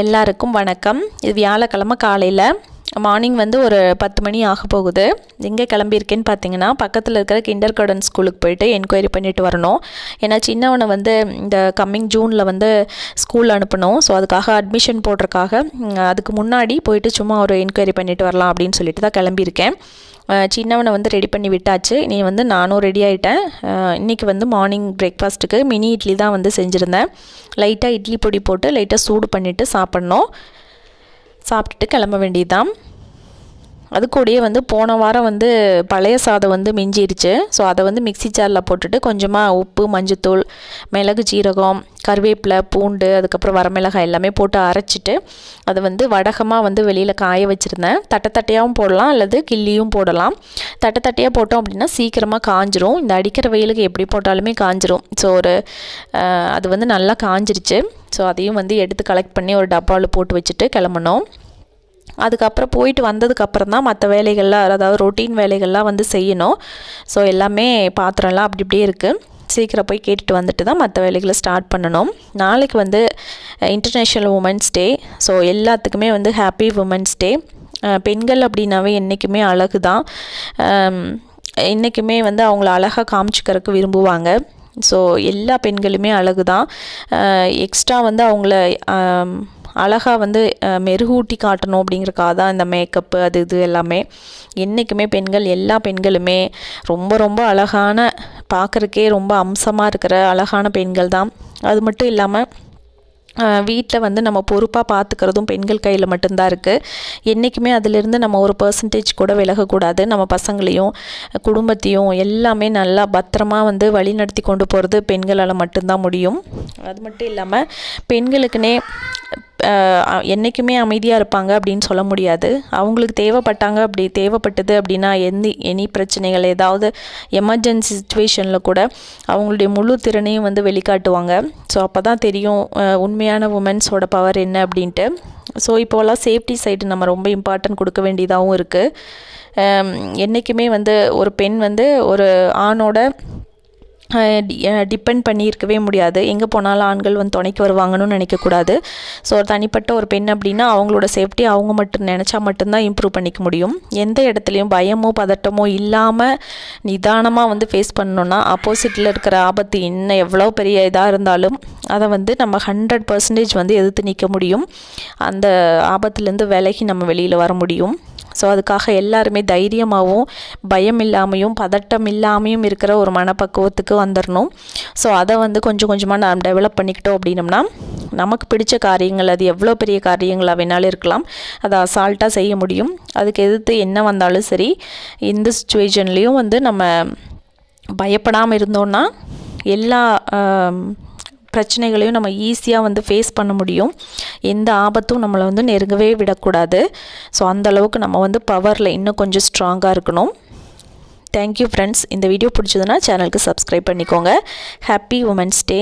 எல்லாருக்கும் வணக்கம். இது வியாழக்கிழமை காலையில். மார்னிங் வந்து ஒரு பத்து மணி ஆக போகுது. எங்கே கிளம்பியிருக்கேன்னு பார்த்தீங்கன்னா பக்கத்தில் இருக்கிற கிண்டர் கார்டன் ஸ்கூலுக்கு போயிட்டு என்கொயரி பண்ணிட்டு வரணும். ஏன்னா சின்னவனை வந்து இந்த கம்மிங் ஜூனில் வந்து ஸ்கூல் அனுப்பணும். ஸோ அதுக்காக அட்மிஷன் போடுறக்காக அதுக்கு முன்னாடி போயிட்டு சும்மா ஒரு என்கொயரி பண்ணிட்டு வரலாம் அப்படின்னு சொல்லிட்டு தான் கிளம்பியிருக்கேன். சின்னவனை வந்து ரெடி பண்ணி விட்டாச்சு. நீ வந்து நானும் ரெடி ஆகிட்டேன் இன்றைக்கி வந்து மார்னிங் பிரேக்ஃபாஸ்ட்டுக்கு மினி இட்லி தான் வந்து செஞ்சுருந்தேன். லைட்டாக இட்லி பொடி போட்டு லைட்டாக சூடு பண்ணிவிட்டு சாப்பிட்ணும். சாப்பிட்டுட்டு கிளம்ப வேண்டியதுதான். அது கூடயே வந்து போன வாரம் வந்து பழைய சாதம் வந்து மிஞ்சிருச்சு. ஸோ அதை வந்து மிக்ஸி ஜாரில் போட்டுட்டு கொஞ்சமாக உப்பு மஞ்சத்தூள் மிளகு சீரகம் கருவேப்பிலை பூண்டு அதுக்கப்புறம் வரமிளகாய் எல்லாமே போட்டு அரைச்சிட்டு அதை வந்து வடகமாக வந்து வெளியில் காய வச்சுருந்தேன். தட்டை தட்டையாகவும் போடலாம் அல்லது கிள்ளியும் போடலாம். தட்டை தட்டையாக போட்டோம் அப்படின்னா சீக்கிரமாக காஞ்சிரும். இந்த அடிக்கிற வெயிலுக்கு எப்படி போட்டாலுமே காஞ்சிரும். ஸோ ஒரு அது வந்து நல்லா காஞ்சிருச்சு. ஸோ அதையும் வந்து எடுத்து கலெக்ட் பண்ணி ஒரு டப்பாவில் போட்டு வச்சுட்டு கிளம்பணும் அதுக்கப்புறம் போயிட்டு வந்ததுக்கப்புறம் தான் மற்ற வேலைகள்லாம் அதாவது ரொட்டீன் வேலைகள்லாம் வந்து செய்யணும். ஸோ எல்லாமே பாத்திரம்லாம் அப்படி இப்படியே இருக்குது சீக்கிரம் போய் கேட்டுட்டு வந்துட்டு தான் மற்ற வேலைகளை ஸ்டார்ட் பண்ணணும். நாளைக்கு வந்து இன்டர்நேஷ்னல் உமன்ஸ் டே ஸோ எல்லாத்துக்குமே வந்து ஹாப்பி உமன்ஸ் டே பெண்கள் அப்படின்னாவே என்றைக்குமே அழகு தான் என்றைக்குமே வந்து அவங்கள அழகாக காமிச்சிக்கிறதுக்கு விரும்புவாங்க. ஸோ எல்லா பெண்களுமே அழகு தான் எக்ஸ்ட்ரா வந்து அவங்கள அழகாக வந்து மெருகூட்டி காட்டணும் அப்படிங்கிறக்காக தான் இந்த மேக்கப்பு அது இது எல்லாமே. என்றைக்குமே பெண்கள் எல்லா பெண்களுமே ரொம்ப ரொம்ப அழகான பார்க்குறக்கே ரொம்ப அம்சமாக இருக்கிற அழகான பெண்கள் தான். அது மட்டும் இல்லாமல் வீட்டில் வந்து நம்ம பொறுப்பாக பார்த்துக்கிறதும் பெண்கள் கையில் மட்டும்தான் இருக்குது என்றைக்குமே அதிலிருந்து நம்ம ஒரு பர்சன்டேஜ் கூட விலகக்கூடாது. நம்ம பசங்களையும் குடும்பத்தையும் எல்லாமே நல்லா பத்திரமா வந்து வழி நடத்தி கொண்டு போகிறது பெண்களால் மட்டும்தான் முடியும். அது மட்டும் இல்லாமல் பெண்களுக்குனே என்றைக்குமே அமைதியாக இருப்பாங்க அப்படின்னு சொல்ல முடியாது. அவங்களுக்கு தேவைப்பட்டாங்க அப்படி தேவைப்பட்டது அப்படின்னா எந்த எனி பிரச்சனைகள் ஏதாவது எமர்ஜென்சி சுச்சுவேஷனில் கூட அவங்களுடைய முழு திறனையும் வந்து வெளிக்காட்டுவாங்க. ஸோ அப்போ தான் தெரியும் உண்மையான உமன்ஸோட பவர் என்ன அப்படின்ட்டு. ஸோ இப்போலாம் சேஃப்டி சைடு நம்ம ரொம்ப இம்பார்ட்டன்ட் கொடுக்க வேண்டியதாகவும் இருக்குது என்றைக்குமே வந்து ஒரு பெண் வந்து ஒரு ஆணோட டிபெண்ட் பண்ணி இருக்கவே முடியாது. எங்கே போனாலும் ஆண்கள் வந்து துணைக்கு வருவாங்கன்னு நினைக்கக்கூடாது. ஸோ ஒரு தனிப்பட்ட ஒரு பெண் அப்படின்னா அவங்களோட சேஃப்டி அவங்க மட்டும் நினச்சா மட்டும்தான் இம்ப்ரூவ் பண்ணிக்க முடியும். எந்த இடத்துலையும் பயமோ பதட்டமோ இல்லாமல் நிதானமாக வந்து ஃபேஸ் பண்ணணுன்னா ஆப்போசிட்டில் இருக்கிற ஆபத்து என்ன எவ்வளோ பெரிய இதாக இருந்தாலும் அதை வந்து நம்ம ஹண்ட்ரட் பர்சன்டேஜ் வந்து எதிர்த்து நிற்க முடியும். அந்த ஆபத்துலேருந்து விலகி நம்ம வெளியில் வர முடியும். ஸோ அதுக்காக எல்லாருமே தைரியமாகவும் பயம் இல்லாமையும் பதட்டம் இல்லாமையும் இருக்கிற ஒரு மனப்பக்குவத்துக்கு வந்துடணும் ஸோ அதை வந்து கொஞ்சம் கொஞ்சமாக நாம் டெவலப் பண்ணிக்கிட்டோம் அப்படின்னம்னா நமக்கு பிடிச்ச காரியங்கள் அது எவ்வளோ பெரிய காரியங்களாக வேணாலும் இருக்கலாம். அதை அசால்ட்டாக செய்ய முடியும். அதுக்கு எதிர்த்து என்ன வந்தாலும் சரி இந்த சுச்சுவேஷன்லேயும் வந்து நம்ம பயப்படாமல் இருந்தோன்னா எல்லா பிரச்சனைகளையும் நம்ம ஈஸியாக வந்து ஃபேஸ் பண்ண முடியும். எந்த ஆபத்தும் நம்மளை வந்து நெருங்கவே விடக்கூடாது. ஸோ அந்தளவுக்கு நம்ம வந்து பவரில் இன்னும் கொஞ்சம் ஸ்ட்ராங்காக இருக்கணும். தேங்க்யூ ஃப்ரெண்ட்ஸ் இந்த வீடியோ பிடிச்சதுன்னா சேனலுக்கு சப்ஸ்கிரைப் பண்ணிக்கோங்க. Happy women's day